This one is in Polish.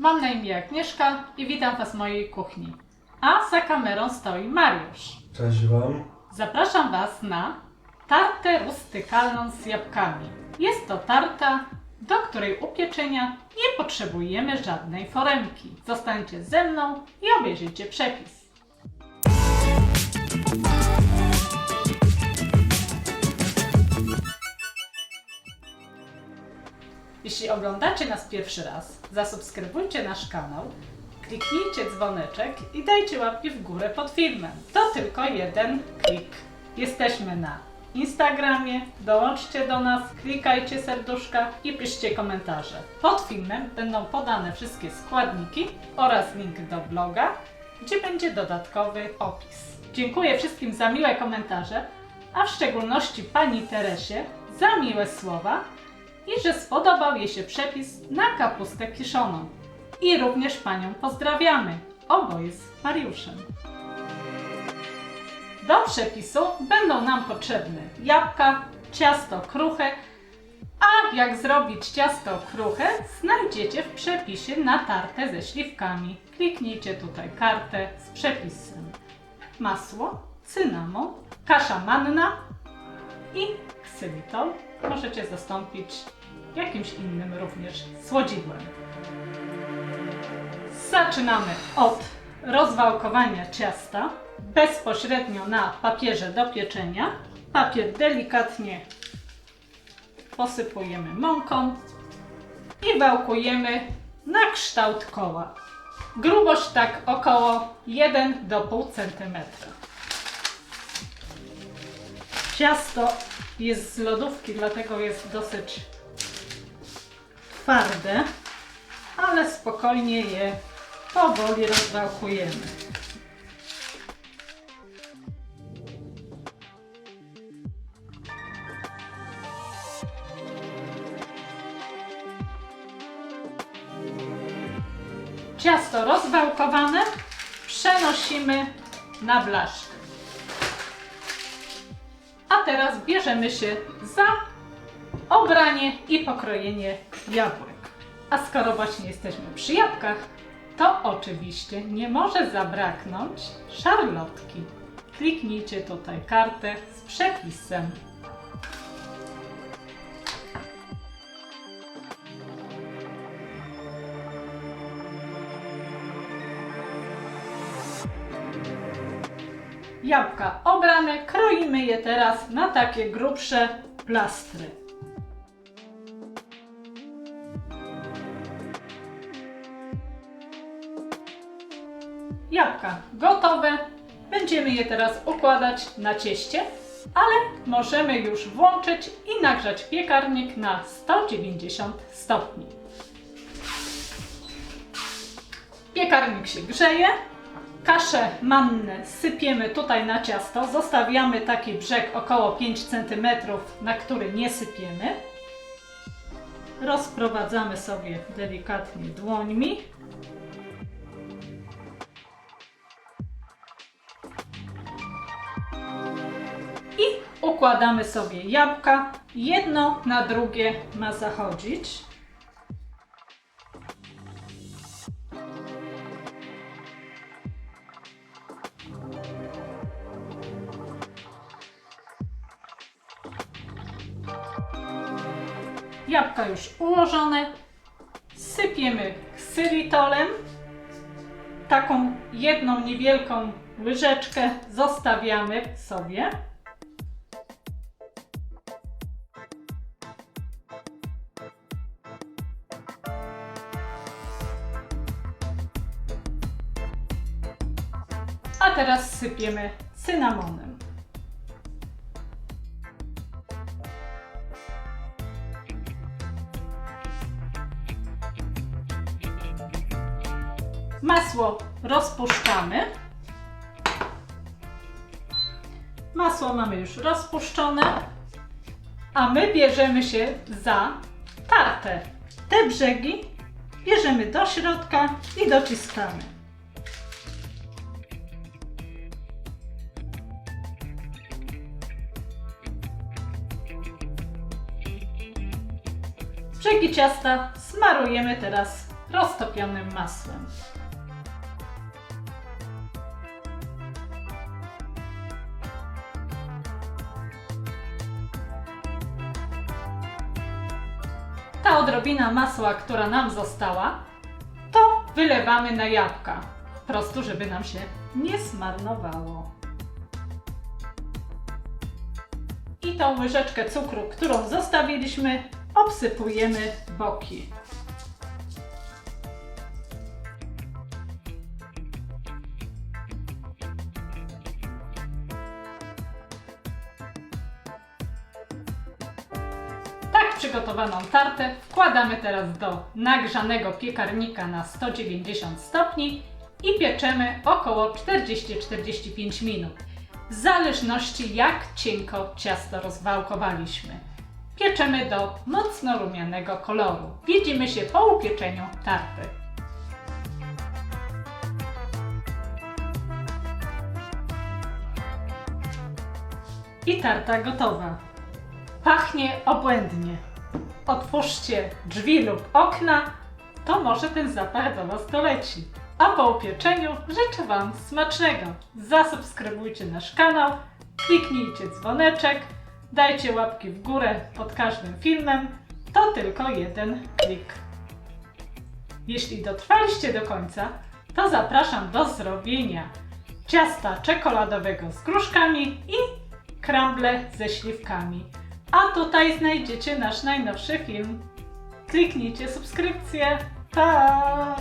Mam na imię Agnieszka i witam Was w mojej kuchni. A za kamerą stoi Mariusz. Cześć Wam. Zapraszam Was na tartę rustykalną z jabłkami. Jest to tarta, do której upieczenia nie potrzebujemy żadnej foremki. Zostańcie ze mną i obejrzyjcie przepis. Jeśli oglądacie nas pierwszy raz, zasubskrybujcie nasz kanał, kliknijcie dzwoneczek i dajcie łapki w górę pod filmem. To tylko jeden klik. Jesteśmy na Instagramie, dołączcie do nas, klikajcie serduszka i piszcie komentarze. Pod filmem będą podane wszystkie składniki oraz link do bloga, gdzie będzie dodatkowy opis. Dziękuję wszystkim za miłe komentarze, a w szczególności Pani Teresie za miłe słowa i że spodobał jej się przepis na kapustę kiszoną. I również Panią pozdrawiamy, oboje z Mariuszem. Do przepisu będą nam potrzebne jabłka, ciasto kruche, a jak zrobić ciasto kruche znajdziecie w przepisie na tartę ze śliwkami. Kliknijcie tutaj kartę z przepisem. Masło, cynamon, kasza manna i ksylitol. Możecie zastąpić jakimś innym również słodzidłem. Zaczynamy od rozwałkowania ciasta bezpośrednio na papierze do pieczenia. Papier delikatnie posypujemy mąką i wałkujemy na kształt koła. Grubość tak około 1 do pół cm. Ciasto jest z lodówki, dlatego jest dosyć twarde, ale spokojnie je powoli rozwałkujemy. Ciasto rozwałkowane przenosimy na blaszkę. A teraz bierzemy się za obranie i pokrojenie jabłek. A skoro właśnie jesteśmy przy jabłkach, to oczywiście nie może zabraknąć szarlotki. Kliknijcie tutaj kartę z przepisem. Jabłka obrane, kroimy je teraz na takie grubsze plastry. Jabłka gotowe. Będziemy je teraz układać na cieście, ale możemy już włączyć i nagrzać piekarnik na 190 stopni. Piekarnik się grzeje. Kaszę mannę sypiemy tutaj na ciasto. Zostawiamy taki brzeg około 5 cm, na który nie sypiemy. Rozprowadzamy sobie delikatnie dłońmi. Układamy sobie jabłka. Jedno na drugie ma zachodzić. Jabłka już ułożone. Sypiemy ksylitolem. Taką jedną niewielką łyżeczkę zostawiamy sobie. Teraz sypiemy cynamonem. Masło rozpuszczamy. Masło mamy już rozpuszczone, a my bierzemy się za tartę. Te brzegi bierzemy do środka i dociskamy. Brzegi ciasta smarujemy teraz roztopionym masłem. Ta odrobina masła, która nam została, to wylewamy na jabłka. Po prostu, żeby nam się nie zmarnowało. I tą łyżeczkę cukru, którą zostawiliśmy, obsypujemy boki. Tak przygotowaną tartę wkładamy teraz do nagrzanego piekarnika na 190 stopni i pieczemy około 40-45 minut. W zależności jak cienko ciasto rozwałkowaliśmy. Pieczemy do mocno rumianego koloru. Widzimy się po upieczeniu tarty. I tarta gotowa. Pachnie obłędnie. Otwórzcie drzwi lub okna, to może ten zapach do Was doleci. A po upieczeniu życzę Wam smacznego. Zasubskrybujcie nasz kanał, kliknijcie dzwoneczek, dajcie łapki w górę pod każdym filmem. To tylko jeden klik. Jeśli dotrwaliście do końca, to zapraszam do zrobienia ciasta czekoladowego z gruszkami i crumble ze śliwkami. A tutaj znajdziecie nasz najnowszy film. Kliknijcie subskrypcję. Pa!